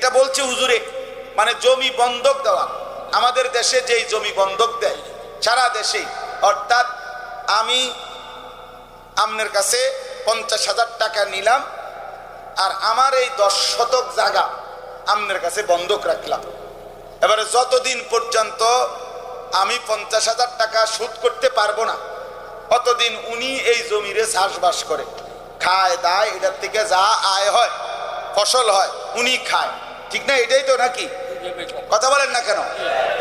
এটা বলছে হুজুরে মানে জমি বন্ধক দেওয়া। আমাদের দেশে যেই জমি বন্ধক দেয়, সারা দেশেই অর্থাৎ আমি আপনার কাছে পঞ্চাশ হাজার টাকা নিলাম, আর আমার এই দশ শতক জায়গা আপনার কাছে বন্ধক রাখলাম। এবারে যতদিন পর্যন্ত আমি পঞ্চাশ হাজার টাকা সুদ করতে পারব না অতদিন উনি এই জমিরে চাষবাস করে। খায়, দায়, এটার থেকে যা আয় হয়, ফসল হয়, উনি খায়। ঠিক না, এটাই তো নাকি? কথা বলেন না কেন?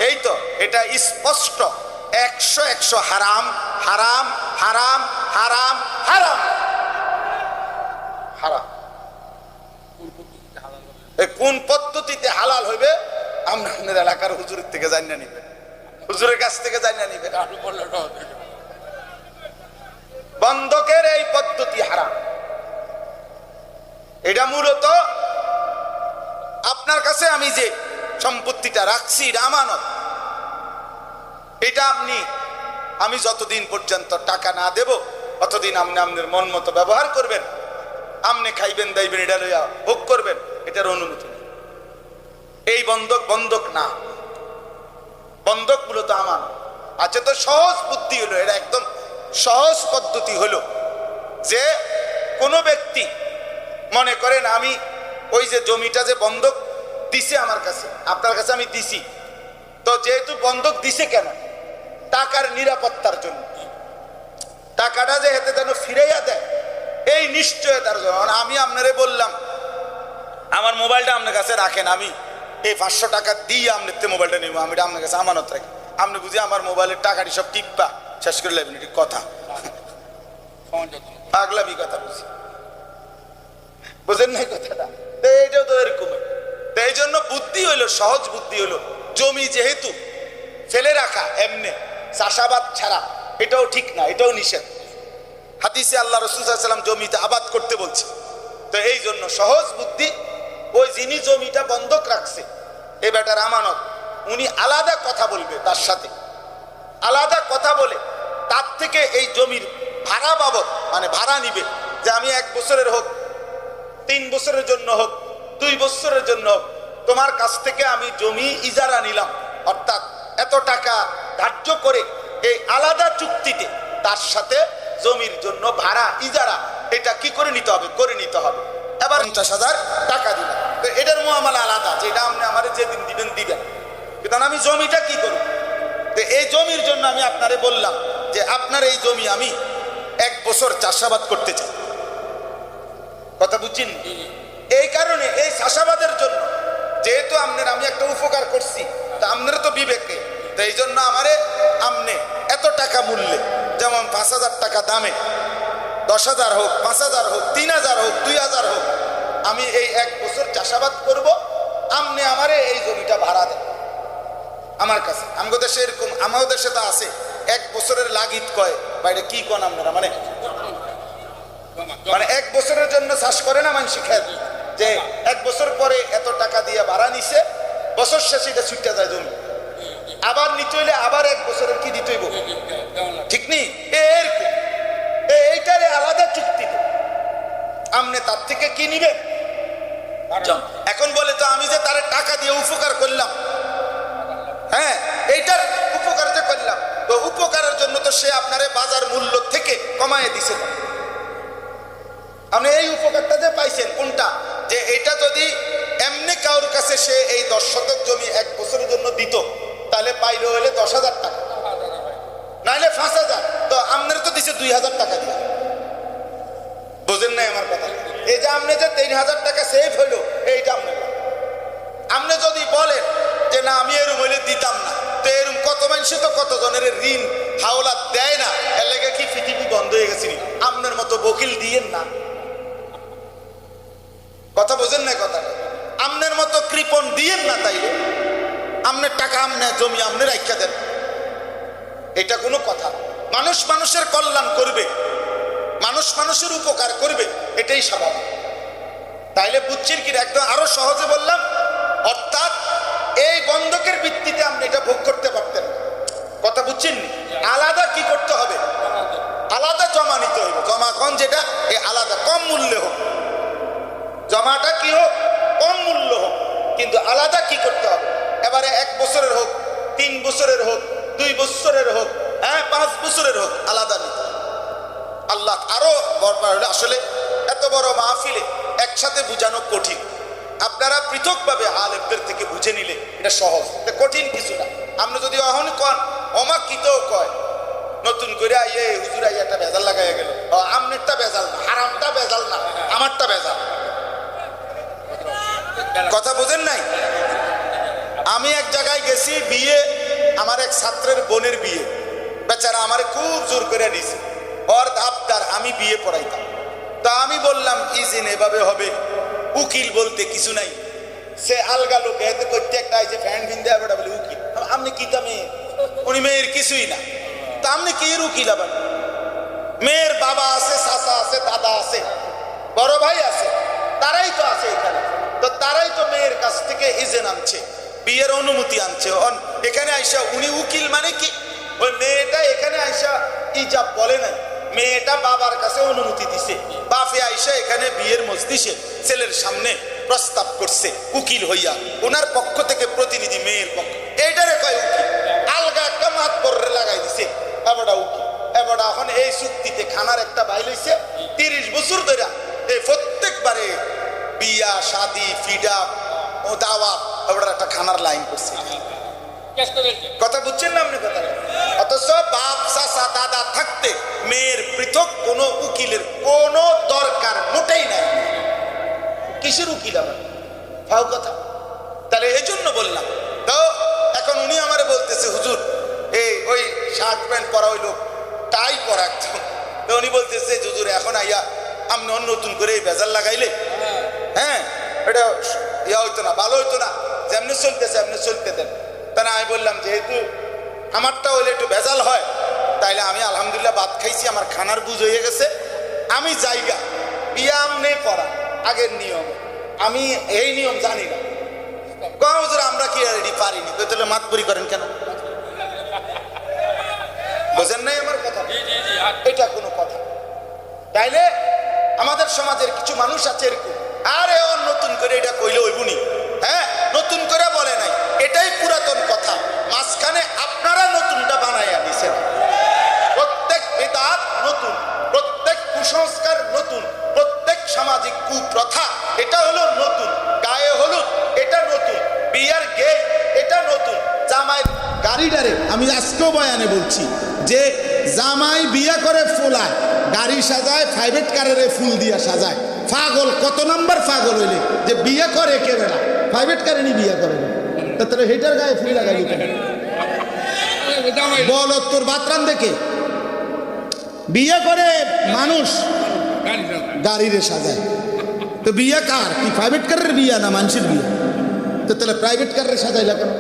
এই তো, এটা স্পষ্ট। একশো একশো, হারাম হারাম হারাম হারাম হারাম। হারাম। কোন পদ্ধতিতে হালাল হইবে, আমরা আপনার এলাকার হুজুরের থেকে জানিয়ে নিবেন। হুজুরের কাছ থেকে জানিয়ে নিবেন। বন্ধকের এই পদ্ধতি হারাম। এটা মূলত আপনার কাছে আমি যে সম্পত্তিটা রাখছি আমানত। এটা আপনি, আমি যতদিন পর্যন্ত টাকা না দেব অতদিন আপনি আপনার মন মতো ব্যবহার করবেন। আপনি খাইবেন, দাইবেন, এটা লইয়া ভোগ করবেন, এটার অনুমতি এই বন্ধক বন্ধক না। বন্ধক মূলত আমার। আচ্ছা তো সহজ বুদ্ধি হলো এটা একদম সহজ পদ্ধতি হলো যে কোনো ব্যক্তি মনে করেন আমি ওই যে জমিটা যে বন্ধক দিছে আমার কাছে। আপনার কাছে আমি দিছি। তো যেহেতু বন্ধক দিছে কেন? টাকার নিরাপত্তার জন্য। টাকাটা যে হেতে যেন ফিরাইয়া দেয়, এই নিশ্চয়তার জন্য। আমি আপনারে বললাম, আমার মোবাইলটা আপনার কাছে রাখেন আমি। এই পাঁচশো টাকা দিয়ে আপনার মোবাইলটা নিব। আমি আপনার কাছে আমানত রাখি। আপনি বুঝি আমার মোবাইলের টাকাটি সব টিপ্পা শেষ করে লাগবেন এটি কথা। পাগলামি কথা বুঝি। বুঝেন নাই কথাটা? এইটাও তো এরকম তো এই জন্য বুদ্ধি হইল, সহজ বুদ্ধি হইল। জমি যেহেতু ফেলে রাখা এমনি, চাষাবাদ ছাড়া, এটাও ঠিক না, এটাও নিষেধ। হাদিসে আল্লাহ রসুলাম জমিতে আবাদ করতে বলছে। তো এই জন্য সহজ বুদ্ধি, ওই যিনি জমিটা বন্ধক রাখছে, এ বেটার আমানত, উনি আলাদা কথা বলবে তার সাথে। আলাদা কথা বলে তার থেকে এই জমির ভাড়া বাবদ মানে ভাড়া নিবে, যে আমি এক বছরের হোক, তিন বছরের জন্য হোক দুই বছরের জন্য তোমার কাছ থেকে আমি জমি ইজারা নিলাম। অর্থাৎ এত টাকা ধার্য করে এই আলাদা চুক্তিতে তার সাথে জমির জন্য ভাড়া, ইজারা, এটা কি করে নিতে হবে? করে নিতে হবে। এবার পঞ্চাশ হাজার টাকা দিলাম। তো এটার মোয়ামালা আলাদা, যেটা আপনি আমার যেদিন দিবেন দিবেন। কিন্তু আমি জমিটা কি করব? তো এই জমির জন্য আমি আপনারে বললাম যে আপনার এই জমি আমি এক বছর চাষাবাদ করতে চাই। কথা বুঝছেন? এই কারণে, এই চাষাবাদের জন্য, যেহেতু আপনার আমি একটা উপকার করছি, তা আপনার তো বিবেকে, তো এই জন্য আমারে আমনে এত টাকা মূল্যে, যেমন পাঁচ হাজার টাকা দামে, দশ হাজার হোক, পাঁচ হাজার হোক, তিন হাজার হোক, দুই হাজার হোক, আমি এই এক বছর চাষাবাদ করব, আমনে আমারে এই জমিটা ভাড়া দেন। আমার কাছে আমাদের দেশে এরকম আমার দেশে তো আছে, এক বছরের লাগিত কয়, বাইরে কি কন আপনারা মানে? মানে এক বছরের জন্য চাষ করে না মানুষ খেত যে এক বছর পরে এত টাকা দিয়ে ভাড়া নিছে বছর শেষে এটা ছুটতে যায় জমি। আবার নিতে হইলে আবার এক বছরের কি দিতে হইব? ঠিক নেই? এরকম এ- এইটারে আলাদা চুক্তি। আপনি তার থেকে কি নিবেন এখন বলে তো আমি যে তার টাকা দিয়ে উপকার করলাম। হ্যাঁ এইটার উপকার যে করলাম। তো উপকারের জন্য তো সে আপনারে বাজার মূল্য থেকে কমায় দিছে। আপনি এই উপকারটা যে পাইছেন কোনটা? যে এটা যদি এমনি কারোর কাছে সে এই দশ শতক জমি এক বছরের জন্য দিত, তাহলে পাইলে হলে দশ হাজার টাকা। নাইলে পাঁচ হাজার। তো আপনার তো দিছে দুই হাজার টাকা দিয়ে। বোঝেন নাই আমার কথা? এই যে আপনি যে তিন হাজার টাকা সেভ হইল, এইটা আপনার আপনি যদি বলেন যে না, আমি এরম হইলে দিতাম না, তো এরম কত মানুষ তো কত জনের ঋণ হাওলা দেয় না। এর লেগে কি পৃথিবী বন্ধ হয়ে গেছিনি আপনার মতো বকিল দিয়েন না কথা বোঝেন না কথা আমনের কৃপণ দিয়েন না তাইলে। আমনের টাকা, আমনে জমি, আমনে রাখা দেন। এটা কোনো কথা। মানুষ মানুষের কল্যাণ করবে। মানুষ মানুষের উপকার করবে। এটাই স্বাভাবিক তাইলে বুঝছেন কি একদম আরও সহজে বললাম, অর্থাৎ এই বন্ধকের ভিত্তিতে আপনি এটা ভোগ করতে পারতেন। কথা বুঝছেন? আলাদা কি করতে হবে? আলাদা জমা নিতে হবে জমা কম যেটা এই আলাদা কম মূল্যে হোক। জমাটা কি হোক? হোক আলাদা কি করতে হবে? এবারে এক বছরের হোক, তিন বছরের হোক, দুই বছরের হোক হ্যাঁ পাঁচ বছরের হোক, আলাদা নিতে। আল্লাহ আরও বরবার হলে আসলে এত বড় মাহফিলে একসাথে বুঝানো কঠিন। আপনারা পৃথকভাবে আলেমদের থেকে বুঝে নিলে এটা সহজ। এটা কঠিন কিছু না। আপনি যদি অহন কন, অমাকিতও কয়, নতুন করে আইয়ে হুজুর আইয়া একটা ভেজাল লাগাইয়া গেল। আমনেরটা ভেজাল না, হারামটা ভেজাল না, আমারটা ভেজাল। কথা বোঝেন নাই? আমি এক জায়গায় গেছি, বিয়ে আমার এক ছাত্রের বোনের বিয়ে। বেচারা আমার খুব জোর করে দিছে। ওর ধাপদার আমি বিয়ে পড়াইতাম। তা আমি বললাম ইজিন এভাবে হবে? উকিল বলতে কিছু নাই। সে আলগা লোক, এতে করতে একটা আইছে ফ্যান ফিন দেওয়া বেটা বলে উকিল। আপনি কি তা মেয়ে উনি মেয়ের কিছুই না। তা আপনি কি উকিল আবার? মেয়ের বাবা আছে, চাচা আছে, দাদা আছে, বড় ভাই আছে, তারাই তো আছে এখানে। তো তারাই তো মেয়ের কাছ থেকে ইজেন আনছে বিয়ের অনুমতি আনছে। এখানে আইসা উনি উকিল মানে কি? ওই মেয়েটা এখানে আইসা ইজাব বলে নাই? মেয়েটা বাবার কাছে অনুমতি দিছে। বাপে আইসা এখানে বিয়ের মজলিসে ছেলের সামনে প্রস্তাব করছে, উকিল হইয়া। ওনার পক্ষ থেকে প্রতিনিধি মেয়ের পক্ষ। এইটারে কয় উকিল? আলগা একটা মাত পরে লাগাই দিছে। এবারটা উকিল এবারটা এখন এই চুক্তিতে খানার একটা বাইল হইছে, তিরিশ বছর ধরে এই প্রত্যেকবারে বিয়া শাদি ফিডা ও দাওয়া এবার একটা খানার লাইন করছে। কথা বুঝছেন না আপনি কথা অথচ বাপ চাচা দাদা থাকতে মেয়ের পৃথক কোনো উকিলের কোনো দরকার মোটেই নাই। কিসের উকিল আবার? ফাও কথা। তাহলে এই জন্য বললাম তো এখন উনি আমারে বলতেছে হুজুর এই ওই শার্ট প্যান্ট পরা ওই লোক টাই পরা একদম। তো উনি বলতেছে হুজুর এখন আইয়া আপনি অন্য নতুন করে এই ভেজাল লাগাইলে হ্যাঁ এটা ইয়া হইতো না ভালো হইতো না। যেমনি চলতেছে এমনি চলতে দেন। তা না আমি বললাম যেহেতু আমারটা হইলে একটু ভেজাল হয় তাইলে আমি আলহামদুলিল্লাহ ভাত খাইছি আমার খানার বুঝ হয়ে গেছে। আমি জায়গা বিয়াম নেই পড়া আগের নিয়ম। আমি এই নিয়ম জানি না। গহজুর আমরা কি রেডি পারিনি? তো তাহলে মাতপুরি করেন কেন? বোঝেন নাই আমার কথা? এটা কোনো কথা। তাইলে আমাদের সমাজের কিছু মানুষ আছে এরকম। আরে ও নতুন করে এটা কইলে ওইবুনি হ্যাঁ নতুন করে বলে নাই। এটাই পুরাতন কথা। মাঝখানে আপনারা নতুনটা বানাইয়া দিছেন। প্রত্যেক বেদাত নতুন, প্রত্যেক কুসংস্কার নতুন, প্রত্যেক সামাজিক কুপ্রথা, এটা হলো নতুন। গায়ে হলুদ, এটা নতুন। বিয়ার গেট, এটা নতুন। জামাই গাড়িটারে, আমি আজকেও বয়ানে বলছি যে, জামাই বিয়া করে ফুলায়, গাড়ি সাজায় প্রাইভেট কারের ফুল দিয়া সাজায়। পাগল, কত নাম্বার পাগল হইলে? যে বিয়ে করে কে বেড়া প্রাইভেট কারে নি। বিয়ে করে তাহলে হেটার গায়ে ফুল লাগাই বল, তোর বাতরান দেখে। বিয়ে করে মানুষ গাড়িরে সাজায়। তো বিয়ে কার? কি প্রাইভেট কারের বিয়ে না মানুষের বিয়ে? তো তাহলে প্রাইভেট কারের সাজাইলা কেন?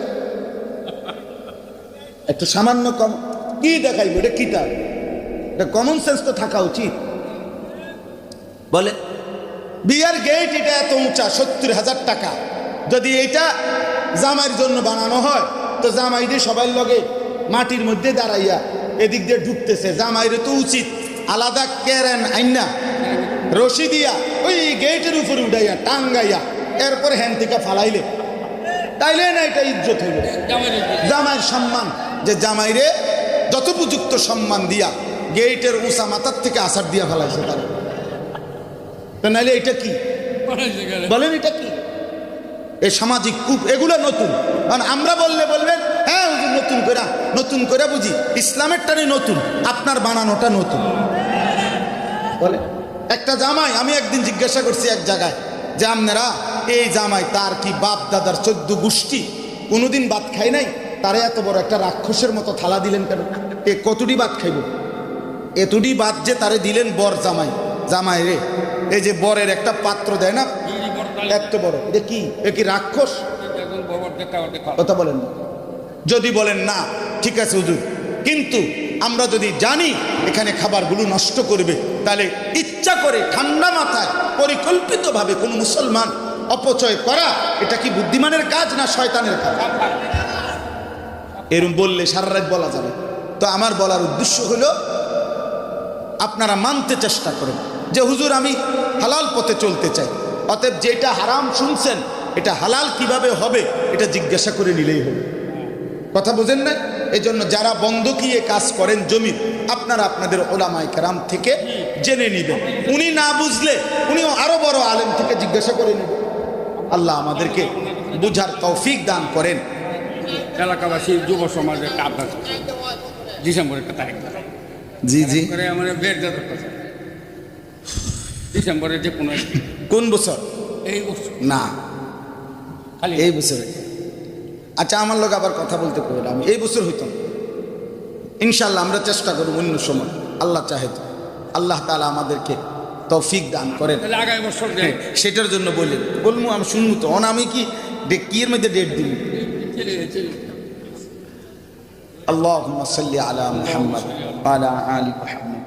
একটু সামান্য কম কি দেখাইবে? এটা কিতা এটা কমন সেন্স তো থাকা উচিত। বলে বিয়ার গেট এটা এত উঁচা সত্তর হাজার টাকা। যদি এটা জামাইয়ের জন্য বানানো হয়, তো জামাই দিয়ে সবাই লগে মাটির মধ্যে দাঁড়াইয়া এদিক দিয়ে ঢুকতেছে। জামাইরে তো উচিত আলাদা কেরেন আইনা, রশি দিয়া ওই গেটের উপরে উঠাইয়া, টাঙ্গাইয়া এরপরে হ্যান থেকে ফালাইলে। তাইলে না এটা ইজ্জত হইল? জামাইয়ের সম্মান, যে জামাইরে যথোপযুক্ত সম্মান দিয়া গেটের উঁচা মাথার থেকে আসার দিয়া ফেলাইছে তারা। তো নাইলে এটা কি? বলেন এটা কি? এই সামাজিক কূপ, এগুলো নতুন। কারণ আমরা বললে বলবেন হ্যাঁ নতুন করে নতুন করে বুঝি। ইসলামের টানে নতুন, আপনার বানানোটা নতুন। বলে, একটা জামাই, আমি একদিন জিজ্ঞাসা করছি এক জায়গায়, যে আপনারা, এই জামাই তার কি বাপ দাদার চোদ্দ গোষ্ঠী? কোনোদিন ভাত খাই নাই? তারা এত বড় একটা রাক্ষসের মতো থালা দিলেন কেন? এ কতটি ভাত খাইব? এতটি ভাত যে তারে দিলেন বর জামাই। জামাই রে এই যে বরের একটা পাত্র দেয় না? এত বড়। এটা কি? এ কি রাক্ষস? কথা বলেন না। যদি বলেন না, ঠিক আছে হুজুর। কিন্তু আমরা যদি জানি এখানে খাবারগুলো নষ্ট করবে, তাহলে ইচ্ছা করে ঠান্ডা মাথায় পরিকল্পিতভাবে কোনো মুসলমান অপচয় করা, এটা কি বুদ্ধিমানের কাজ না শয়তানের কাজ? এরম বললে সারা রাত বলা যাবে। তো আমার বলার উদ্দেশ্য হলো, আপনারা মানতে চেষ্টা করেন। যে হুজুর আমি হালাল পথে চলতে চাই। অতএব যেটা হারাম শুনছেন এটা হালাল কীভাবে হবে এটা জিজ্ঞাসা করে নিলেই হবে। কথা বোঝেন না এই জন্য যারা বন্ধকিয়ে কাজ করেন জমি আপনারা আপনাদের ওলামাই কারাম থেকে জেনে নেবেন। উনি না বুঝলে উনিও আরও বড় আলেম থেকে জিজ্ঞাসা করে নেবেন। আল্লাহ আমাদেরকে বুঝার তৌফিক দান করেন। এলাকাবাসী যুব সমাজের একটা ডিসেম্বরের জি জি। করে আমার বের দেওয়ার কথা ডিসেম্বরের যে কোনো কোন বছর? এই বছর। না। খালি এই বছরে। আচ্ছা আমার লোক আবার কথা বলতে পারবে আমি এই বছর হইতো ইনশাল্লাহ আমরা চেষ্টা করব অন্য সময়। আল্লাহ চাহে তো। আল্লাহ তালা আমাদেরকে তৌফিক দান করেন। তাহলে আগামী বছর দেয় সেটার জন্য বললেন বলব আমি শুনব তো। অন আমি কি ডে- কি এর মধ্যে ডেট দিন আল্লাহ সাল্লি আলা মুহাম্মদ। আলা আলি মুহাম্মদ।